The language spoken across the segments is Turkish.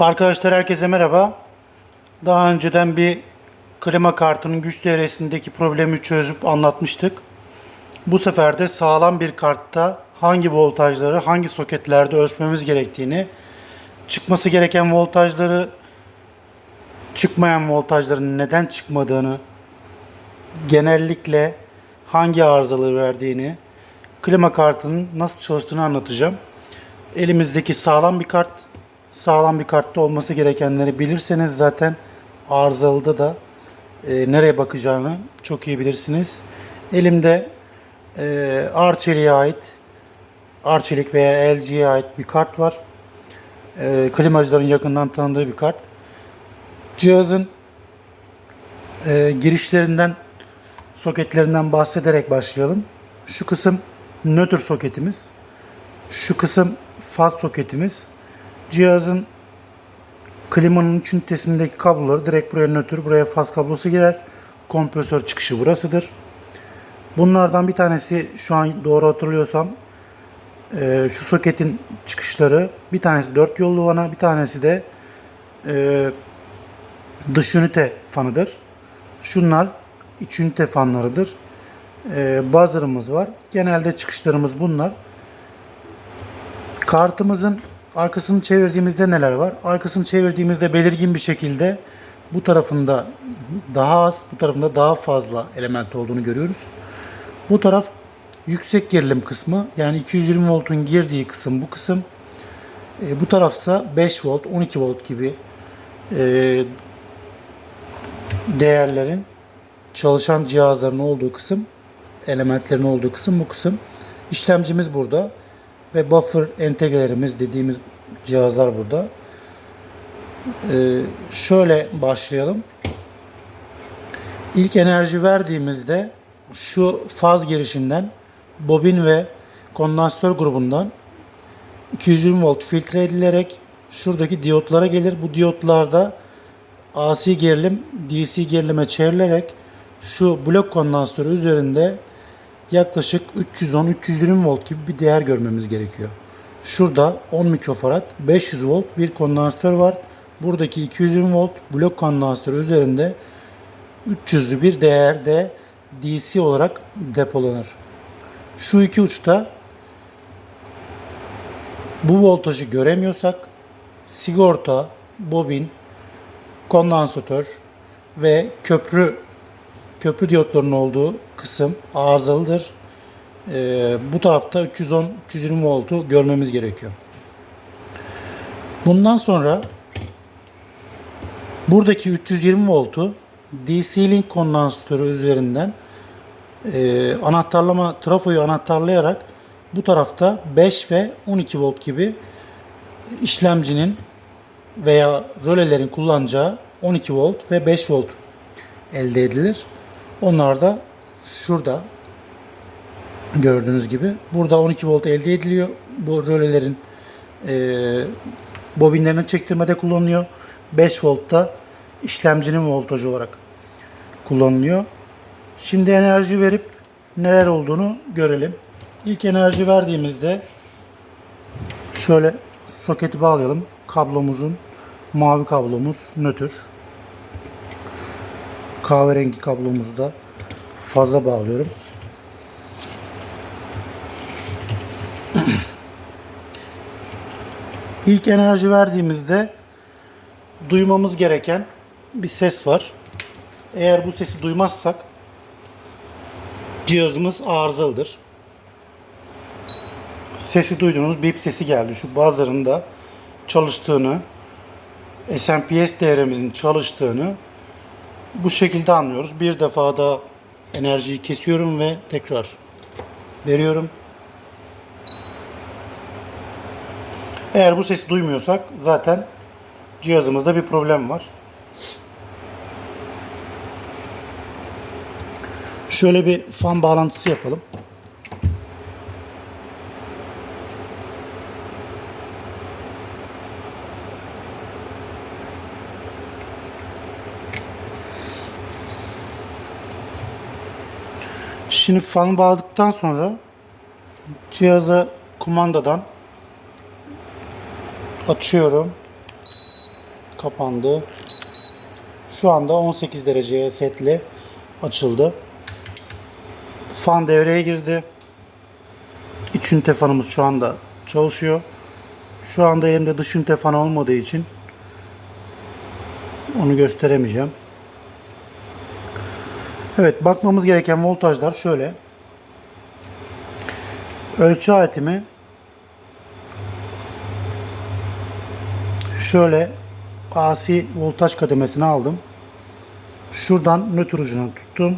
Arkadaşlar herkese merhaba. Daha önceden bir klima kartının güç devresindeki problemi çözüp anlatmıştık. Bu sefer de sağlam bir kartta hangi voltajları hangi soketlerde ölçmemiz gerektiğini, çıkması gereken voltajları, çıkmayan voltajların neden çıkmadığını, genellikle hangi arızaları verdiğini, klima kartının nasıl çalıştığını anlatacağım. Elimizdeki sağlam bir kart, sağlam bir kartta olması gerekenleri bilirseniz zaten arızalıda da e, nereye bakacağını çok iyi bilirsiniz. Elimde e, Arçelik'e ait, Arçelik veya LG'ye ait bir kart var. E, klimacıların yakından tanıdığı bir kart. Cihazın e, girişlerinden, soketlerinden bahsederek başlayalım. Şu kısım nötr soketimiz. Şu kısım faz soketimiz. Cihazın klimanın üç ünitesindeki kabloları direkt buraya nötr, buraya faz kablosu girer. Kompresör çıkışı burasıdır. Bunlardan bir tanesi şu an doğru hatırlıyorsam e, şu soketin çıkışları bir tanesi 4 yollu vana bir tanesi de e, dış ünite fanıdır. Şunlar iç ünite fanlarıdır. E, buzzer'ımız var. Genelde çıkışlarımız bunlar. Kartımızın arkasını çevirdiğimizde neler var? Arkasını çevirdiğimizde belirgin bir şekilde bu tarafında daha az, bu tarafında daha fazla element olduğunu görüyoruz. Bu taraf yüksek gerilim kısmı. Yani 220 voltun girdiği kısım bu kısım. E, bu tarafsa 5 volt, 12 volt gibi e, değerlerin çalışan cihazların olduğu kısım, elementlerin olduğu kısım bu kısım. İşlemcimiz burada ve buffer entegrelerimiz dediğimiz cihazlar burada. Ee, şöyle başlayalım. İlk enerji verdiğimizde şu faz girişinden bobin ve kondansatör grubundan 220 volt filtre edilerek şuradaki diyotlara gelir. Bu diyotlarda AC gerilim DC gerilime çevrilerek şu blok kondansatörü üzerinde yaklaşık 310-320 volt gibi bir değer görmemiz gerekiyor. Şurada 10 mikrofarad 500 volt bir kondansatör var. Buradaki 220 volt blok kondansatörü üzerinde 300'lü bir değerde DC olarak depolanır. Şu iki uçta bu voltajı göremiyorsak sigorta, bobin, kondansatör ve köprü köprü diyotlarının olduğu kısım arızalıdır. Ee, bu tarafta 310-320 voltu görmemiz gerekiyor. Bundan sonra buradaki 320 voltu DC-Link kondansatörü üzerinden e, anahtarlama trafoyu anahtarlayarak bu tarafta 5 ve 12 volt gibi işlemcinin veya rölelerin kullanacağı 12 volt ve 5 volt elde edilir. Onlar da şurada gördüğünüz gibi. Burada 12 volt elde ediliyor. Bu rölelerin e, bobinlerini çektirmede kullanılıyor. 5 volt da işlemcinin voltajı olarak kullanılıyor. Şimdi enerji verip neler olduğunu görelim. İlk enerji verdiğimizde şöyle soketi bağlayalım. Kablomuzun mavi kablomuz nötr. Kahverengi kablomuzu da faza bağlıyorum. İlk enerji verdiğimizde duymamız gereken bir ses var. Eğer bu sesi duymazsak cihazımız arızalıdır. Sesi duydunuz, bip sesi geldi. Şu bazılarında çalıştığını, SMPS değerimizin çalıştığını bu şekilde anlıyoruz. Bir defa da enerjiyi kesiyorum ve tekrar veriyorum. Eğer bu sesi duymuyorsak zaten cihazımızda bir problem var. Şöyle bir fan bağlantısı yapalım. Şimdi fanı bağladıktan sonra cihaza kumandadan açıyorum. kapandı. Şu anda 18 dereceye setli açıldı. Fan devreye girdi. İç ünite fanımız şu anda çalışıyor. Şu anda elimde dış ünite fan olmadığı için onu gösteremeyeceğim. Evet bakmamız gereken voltajlar şöyle. Ölçü aletimi şöyle AC voltaj kademesine aldım. Şuradan nötr ucunu tuttum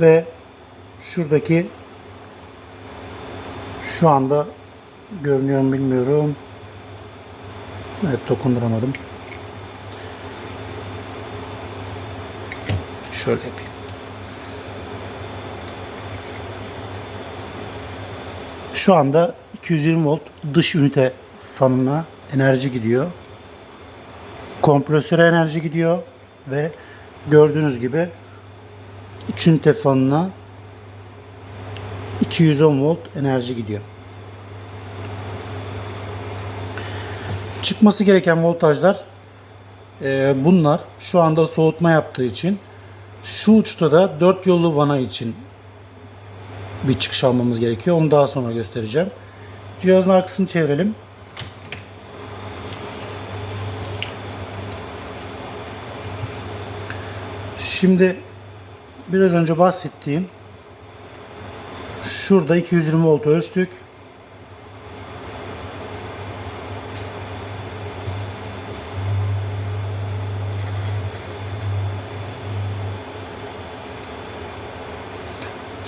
ve şuradaki şu anda görünüyor mu bilmiyorum. Evet dokunduramadım. Şöyle yapayım. Şu anda 220 volt dış ünite fanına enerji gidiyor. Kompresöre enerji gidiyor ve gördüğünüz gibi iç ünite fanına 210 volt enerji gidiyor. Çıkması gereken voltajlar e, bunlar. Şu anda soğutma yaptığı için. Şu uçta da 4 yollu vana için bir çıkış almamız gerekiyor. Onu daha sonra göstereceğim. Cihazın arkasını çevirelim. Şimdi biraz önce bahsettiğim şurada 220 volt ölçtük.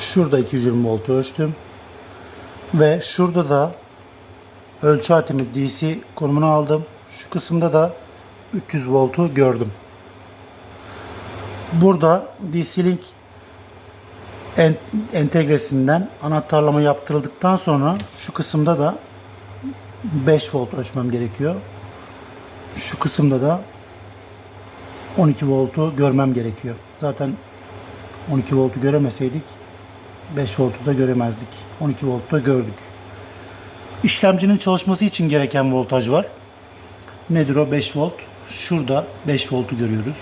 Şurada 220 volt ölçtüm. Ve şurada da ölçü aletimi DC konumuna aldım. Şu kısımda da 300 voltu gördüm. Burada DC-Link en- entegresinden anahtarlama yaptırıldıktan sonra şu kısımda da 5 volt ölçmem gerekiyor. Şu kısımda da 12 voltu görmem gerekiyor. Zaten 12 voltu göremeseydik 5 voltu da göremezdik. 12 voltu da gördük. İşlemcinin çalışması için gereken voltaj var. Nedir o 5 volt? Şurada 5 voltu görüyoruz.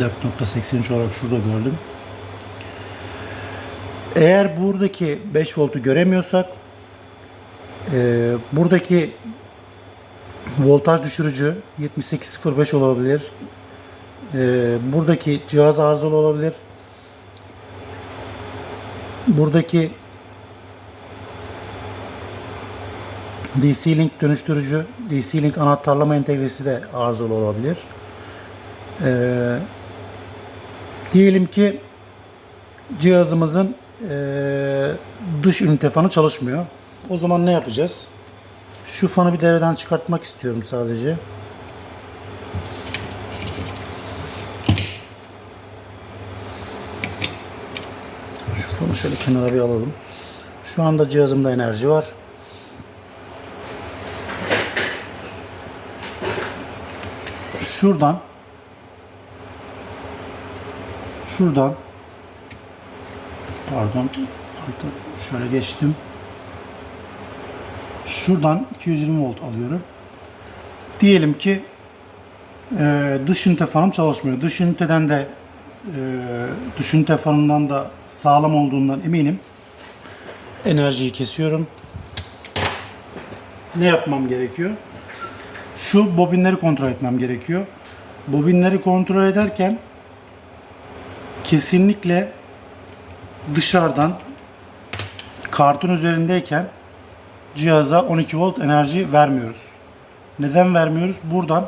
4.83 olarak şurada gördüm. Eğer buradaki 5 voltu göremiyorsak e, buradaki voltaj düşürücü 7805 olabilir. E, buradaki cihaz arızalı olabilir. Buradaki DC-Link dönüştürücü, DC-Link anahtarlama entegresi de arızalı olabilir. Ee, diyelim ki cihazımızın ee, dış ünite fanı çalışmıyor. O zaman ne yapacağız? Şu fanı bir devreden çıkartmak istiyorum sadece. Şu fanı şöyle kenara bir alalım. Şu anda cihazımda enerji var. Şuradan şuradan pardon şöyle geçtim. Şuradan 220 volt alıyorum. Diyelim ki e, dış ünite fanım çalışmıyor. Dış üniteden de e, dış ünite fanından da sağlam olduğundan eminim. Enerjiyi kesiyorum. Ne yapmam gerekiyor? Şu bobinleri kontrol etmem gerekiyor. Bobinleri kontrol ederken kesinlikle dışarıdan kartın üzerindeyken cihaza 12 volt enerji vermiyoruz. Neden vermiyoruz? Buradan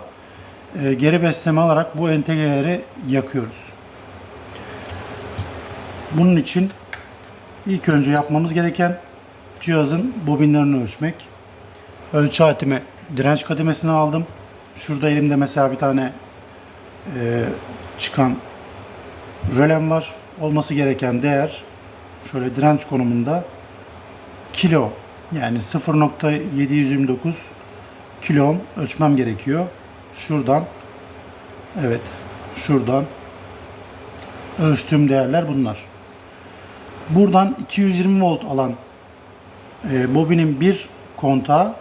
e, geri besleme alarak bu entegreleri yakıyoruz. Bunun için ilk önce yapmamız gereken cihazın bobinlerini ölçmek. Ölçü aletimi direnç kademesine aldım. Şurada elimde mesela bir tane e, çıkan rölem var. Olması gereken değer şöyle direnç konumunda kilo yani 0.729 kilo ohm ölçmem gerekiyor. Şuradan evet şuradan ölçtüğüm değerler bunlar. Buradan 220 volt alan e, bobinin bir kontağı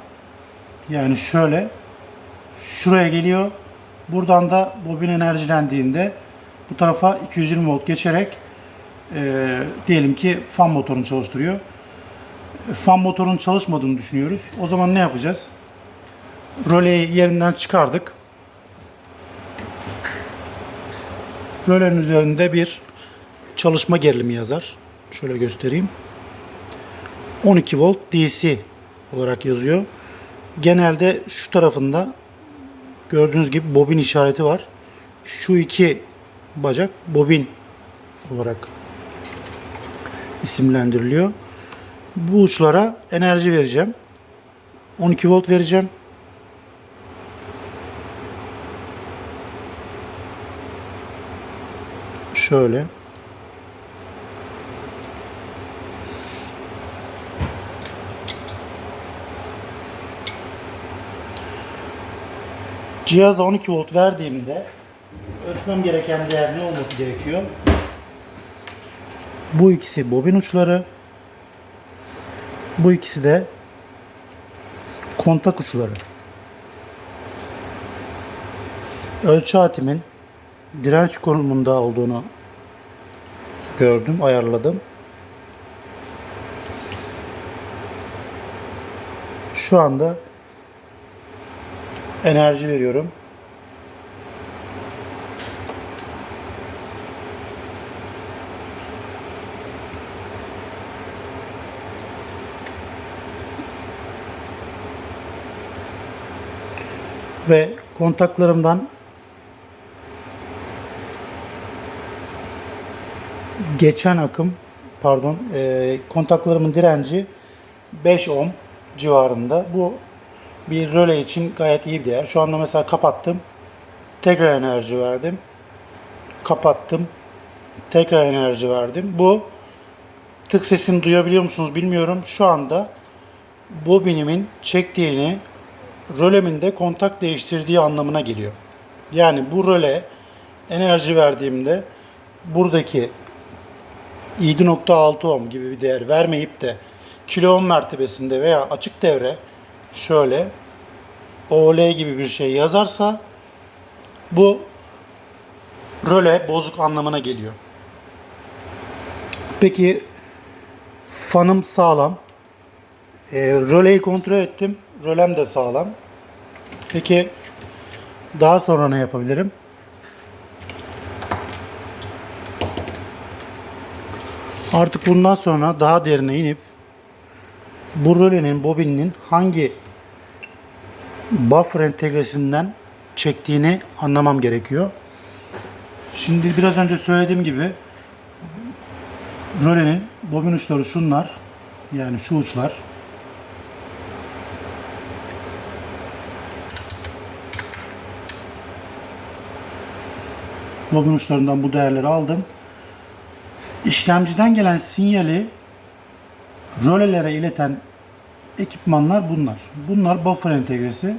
yani şöyle şuraya geliyor. Buradan da bobin enerjilendiğinde bu tarafa 220 volt geçerek e, diyelim ki fan motorunu çalıştırıyor. Fan motorunun çalışmadığını düşünüyoruz. O zaman ne yapacağız? Röleyi yerinden çıkardık. Rölenin üzerinde bir çalışma gerilimi yazar. Şöyle göstereyim. 12 volt DC olarak yazıyor. Genelde şu tarafında gördüğünüz gibi bobin işareti var. Şu iki bacak bobin olarak isimlendiriliyor. Bu uçlara enerji vereceğim. 12 volt vereceğim. Şöyle. Cihaza 12 volt verdiğimde ölçmem gereken değer ne olması gerekiyor? Bu ikisi bobin uçları. Bu ikisi de kontak uçları. Ölçü atimin direnç konumunda olduğunu gördüm, ayarladım. Şu anda enerji veriyorum. Ve kontaklarımdan geçen akım pardon e, kontaklarımın direnci 5 ohm civarında. Bu bir röle için gayet iyi bir değer. Şu anda mesela kapattım. Tekrar enerji verdim. Kapattım. Tekrar enerji verdim. Bu tık sesini duyabiliyor musunuz bilmiyorum. Şu anda bobinimin çektiğini rölemin de kontak değiştirdiği anlamına geliyor. Yani bu röle enerji verdiğimde buradaki 7.6 ohm gibi bir değer vermeyip de kilo ohm mertebesinde veya açık devre şöyle OL gibi bir şey yazarsa bu röle bozuk anlamına geliyor. Peki fanım sağlam. E, röleyi kontrol ettim. Rölem de sağlam. Peki daha sonra ne yapabilirim? Artık bundan sonra daha derine inip bu rölenin bobininin hangi buffer entegresinden çektiğini anlamam gerekiyor. Şimdi biraz önce söylediğim gibi rölenin bobin uçları şunlar. Yani şu uçlar. Bobin uçlarından bu değerleri aldım. İşlemciden gelen sinyali rölelere ileten ekipmanlar bunlar. Bunlar buffer entegresi.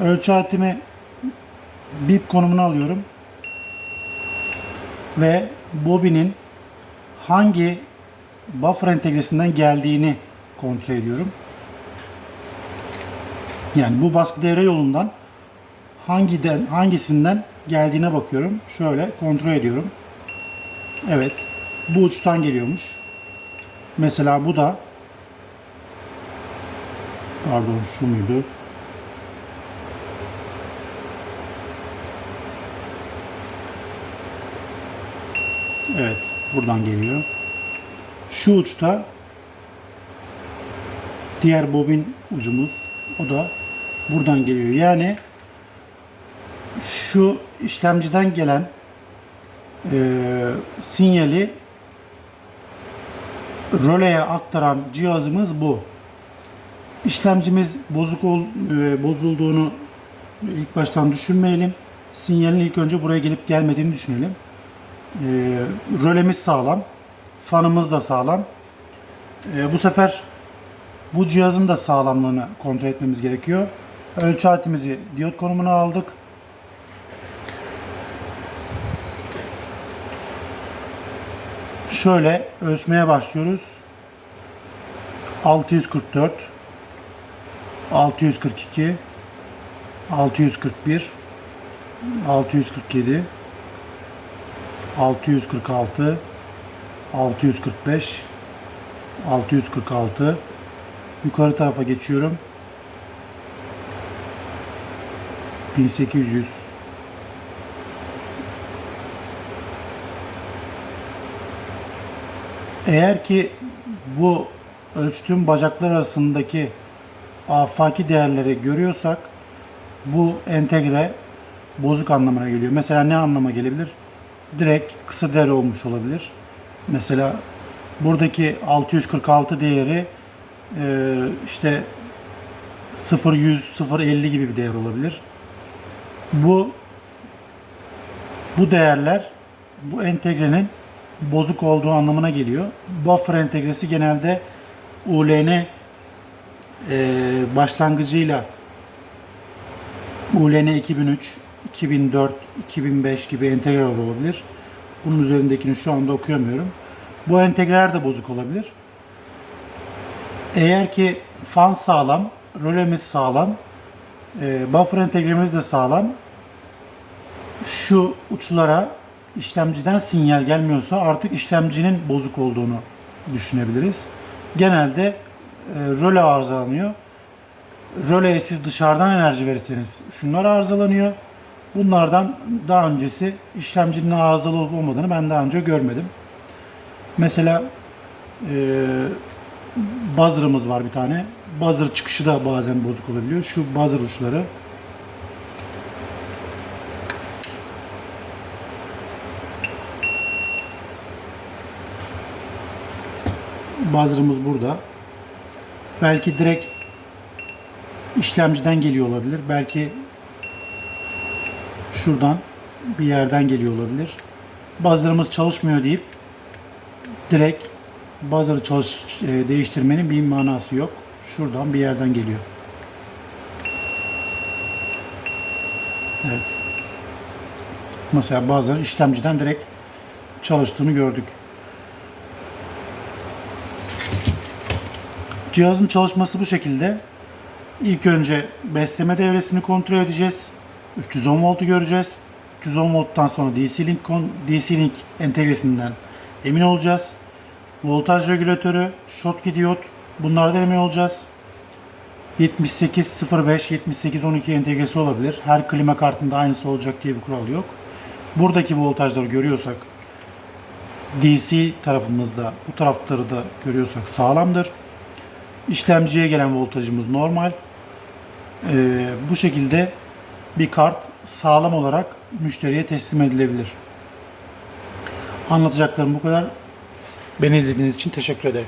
Ölçü aletimi bip konumuna alıyorum. Ve bobinin hangi buffer entegresinden geldiğini kontrol ediyorum. Yani bu baskı devre yolundan hangiden hangisinden geldiğine bakıyorum. Şöyle kontrol ediyorum. Evet. Bu uçtan geliyormuş. Mesela bu da pardon şu muydu? Evet. Buradan geliyor. Şu uçta diğer bobin ucumuz. O da buradan geliyor. Yani şu işlemciden gelen e, sinyali röleye aktaran cihazımız bu. İşlemcimiz bozuk ol, e, bozulduğunu ilk baştan düşünmeyelim. Sinyalin ilk önce buraya gelip gelmediğini düşünelim. E, rölemiz sağlam. Fanımız da sağlam. E, bu sefer bu cihazın da sağlamlığını kontrol etmemiz gerekiyor. Ölçü aletimizi diyot konumuna aldık. Şöyle ölçmeye başlıyoruz. 644 642 641 647 646 645 646 yukarı tarafa geçiyorum. 1800 Eğer ki bu ölçtüğüm bacaklar arasındaki afaki değerleri görüyorsak bu entegre bozuk anlamına geliyor. Mesela ne anlama gelebilir? Direkt kısa değer olmuş olabilir. Mesela buradaki 646 değeri e, işte 0.100, 0.50 gibi bir değer olabilir. Bu bu değerler bu entegrenin bozuk olduğu anlamına geliyor. Buffer entegresi genelde ULN e, başlangıcıyla ULN 2003, 2004, 2005 gibi entegreler olabilir. Bunun üzerindekini şu anda okuyamıyorum. Bu entegreler de bozuk olabilir. Eğer ki fan sağlam, rölemiz sağlam, e, buffer entegremiz de sağlam, şu uçlara işlemciden sinyal gelmiyorsa artık işlemcinin bozuk olduğunu düşünebiliriz. Genelde röle arızalanıyor. Röleye siz dışarıdan enerji verirseniz şunlar arızalanıyor. Bunlardan daha öncesi işlemcinin arızalı olup olmadığını ben daha önce görmedim. Mesela e, buzzer'ımız var bir tane. Buzzer çıkışı da bazen bozuk olabiliyor. Şu buzzer uçları buzzer'ımız burada. Belki direkt işlemciden geliyor olabilir. Belki şuradan bir yerden geliyor olabilir. Buzzer'ımız çalışmıyor deyip direkt buzzer'ı çalış, e, değiştirmenin bir manası yok. Şuradan bir yerden geliyor. Evet. Mesela buzzer işlemciden direkt çalıştığını gördük. Cihazın çalışması bu şekilde. İlk önce besleme devresini kontrol edeceğiz. 310 voltu göreceğiz. 310 volttan sonra DC-Link, kon- DC-Link entegresinden emin olacağız. Voltaj regülatörü, Schottky diyot bunlardan emin olacağız. 7805, 7812 entegresi olabilir. Her klima kartında aynısı olacak diye bir kural yok. Buradaki voltajları görüyorsak DC tarafımızda bu tarafları da görüyorsak sağlamdır. İşlemciye gelen voltajımız normal. Ee, bu şekilde bir kart sağlam olarak müşteriye teslim edilebilir. Anlatacaklarım bu kadar. Beni izlediğiniz için teşekkür ederim.